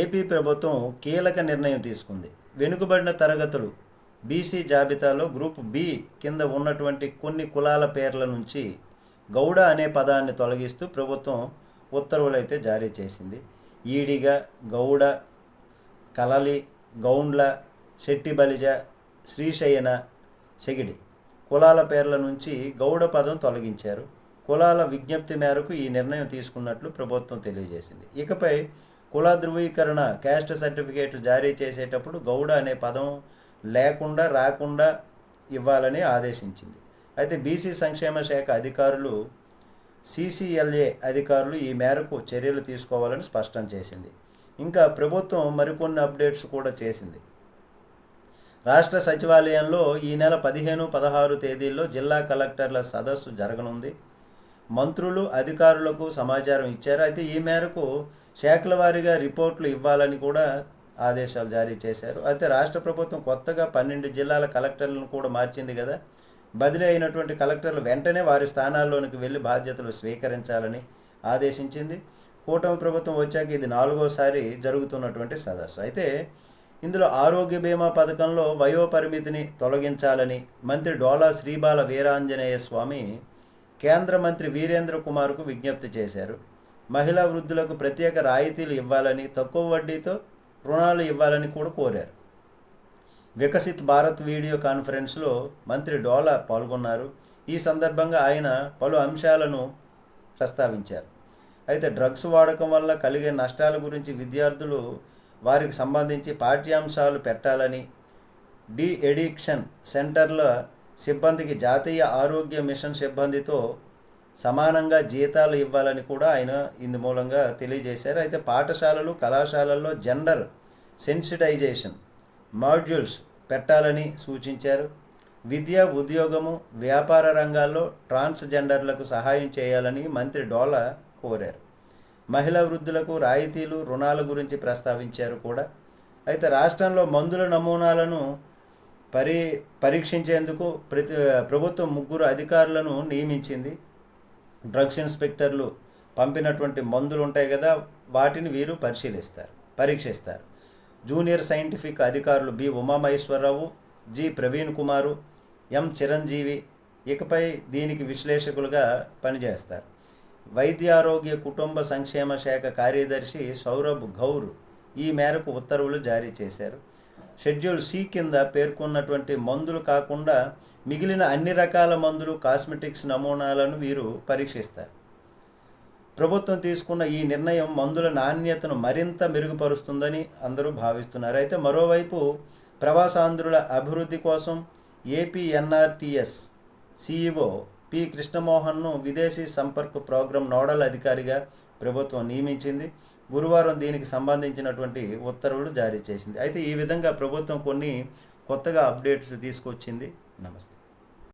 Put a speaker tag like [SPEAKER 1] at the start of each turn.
[SPEAKER 1] AP ప్రభుత్వం కీలక నిర్ణయం తీసుకుంది. వెనుకబడిన తరగతులు బీసీ జాబితాలో గ్రూప్ బి కింద ఉన్నటువంటి కొన్ని కులాల పేర్ల నుంచి గౌడ అనే పదాన్ని తొలగిస్తూ ప్రభుత్వం ఉత్తర్వులు అయితే జారీ చేసింది. ఈడిగ గౌడ కలలి గౌండ్ల శెట్టి బలిజ శ్రీశయన సెగిడి కులాల పేర్ల నుంచి గౌడ పదం తొలగించారు. కులాల విజ్ఞప్తి మేరకు ఈ నిర్ణయం తీసుకున్నట్లు ప్రభుత్వం తెలియజేసింది. ఇకపై కుల ధృవీకరణ క్యాస్ట్ సర్టిఫికేట్ జారీ చేసేటప్పుడు గౌడ అనే పదం లేకుండా రాకుండా ఇవ్వాలని ఆదేశించింది. అయితే బీసీ సంక్షేమ శాఖ అధికారులు సీసీఎల్ఏ అధికారులు ఈ మేరకు చర్యలు తీసుకోవాలని స్పష్టం చేసింది. ఇంకా ప్రభుత్వం మరికొన్ని అప్డేట్స్ కూడా చేసింది. రాష్ట్ర సచివాలయంలో ఈ నెల పదిహేను పదహారు తేదీల్లో జిల్లా కలెక్టర్ల సదస్సు జరగనుంది. మంత్రులు అధికారులకు సమాచారం ఇచ్చారు. అయితే ఈ మేరకు శాఖల వారీగా రిపోర్ట్లు ఇవ్వాలని కూడా ఆదేశాలు జారీ చేశారు. అయితే రాష్ట్ర ప్రభుత్వం కొత్తగా పన్నెండు జిల్లాల కలెక్టర్లను కూడా మార్చింది కదా. బదిలీ అయినటువంటి కలెక్టర్లు వెంటనే వారి స్థానాల్లోనికి వెళ్ళి బాధ్యతలు స్వీకరించాలని ఆదేశించింది. కూటమి ప్రభుత్వం వచ్చాక ఇది నాలుగోసారి జరుగుతున్నటువంటి సదస్సు. అయితే ఇందులో ఆరోగ్య బీమా పథకంలో వయో పరిమితిని తొలగించాలని మంత్రి డోలా శ్రీబాల వీరాంజనేయ స్వామి కేంద్ర మంత్రి వీరేంద్ర కుమార్కు విజ్ఞప్తి చేశారు. మహిళా వృద్ధులకు ప్రత్యేక రాయితీలు ఇవ్వాలని తక్కువ వడ్డీతో రుణాలు ఇవ్వాలని కూడా కోరారు. వికసిత్ భారత్ వీడియో కాన్ఫరెన్స్లో మంత్రి డోలా పాల్గొన్నారు. ఈ సందర్భంగా ఆయన పలు అంశాలను ప్రస్తావించారు. అయితే డ్రగ్స్ వాడకం వల్ల కలిగే నష్టాల గురించి విద్యార్థులు వారికి సంబంధించి పాఠ్యాంశాలు పెట్టాలని డి ఎడిక్షన్ సెంటర్ల సిబ్బందికి జాతీయ ఆరోగ్య మిషన్ సిబ్బందితో సమానంగా జీతాలు ఇవ్వాలని కూడా ఆయన ఇందు మూలంగా తెలియజేశారు. అయితే పాఠశాలలు కళాశాలల్లో జెండర్ సెన్సిటైజేషన్ మాడ్యూల్స్ పెట్టాలని సూచించారు. విద్య ఉద్యోగము వ్యాపార రంగాల్లో ట్రాన్స్జెండర్లకు సహాయం చేయాలని మంత్రి డోలా కోరారు. మహిళా వృద్ధులకు రాయితీలు రుణాల గురించి ప్రస్తావించారు కూడా. అయితే రాష్ట్రంలో మందుల నమూనాలను పరి పరీక్షించేందుకు ప్రతి ప్రభుత్వం ముగ్గురు అధికారులను నియమించింది. డ్రగ్స్ ఇన్స్పెక్టర్లు పంపినటువంటి మందులు ఉంటాయి కదా వాటిని వీరు పరిశీలిస్తారు పరీక్షిస్తారు. జూనియర్ సైంటిఫిక్ అధికారులు B Umamaheswararao G Praveen Kumar M Chiranjeevi ఇకపై దీనికి విశ్లేషకులుగా పనిచేస్తారు. వైద్య ఆరోగ్య కుటుంబ సంక్షేమ శాఖ కార్యదర్శి సౌరభ్ గౌర్ ఈ మేరకు ఉత్తర్వులు జారీ చేశారు. షెడ్యూల్ సి కింద పేర్కొన్నటువంటి మందులు కాకుండా మిగిలిన అన్ని రకాల మందులు కాస్మెటిక్స్ నమూనాలను వీరు పరీక్షిస్తారు. ప్రభుత్వం తీసుకున్న ఈ నిర్ణయం మందుల నాణ్యతను మరింత మెరుగుపరుస్తుందని అందరూ భావిస్తున్నారు. అయితే మరోవైపు ప్రవాసాంధ్రుల అభివృద్ధి కోసం ఏపీఎన్ఆర్టీఎస్ సిఇఓ పి. కృష్ణమోహన్ను విదేశీ సంపర్క్ ప్రోగ్రాం నోడల్ అధికారిగా ప్రభుత్వం నియమించింది. గురువారం దీనికి సంబంధించినటువంటి ఉత్తర్వులు జారీ చేసింది. అయితే ఈ విధంగా ప్రభుత్వం కొన్ని కొత్తగా అప్డేట్స్ తీసుకొచ్చింది. నమస్తే.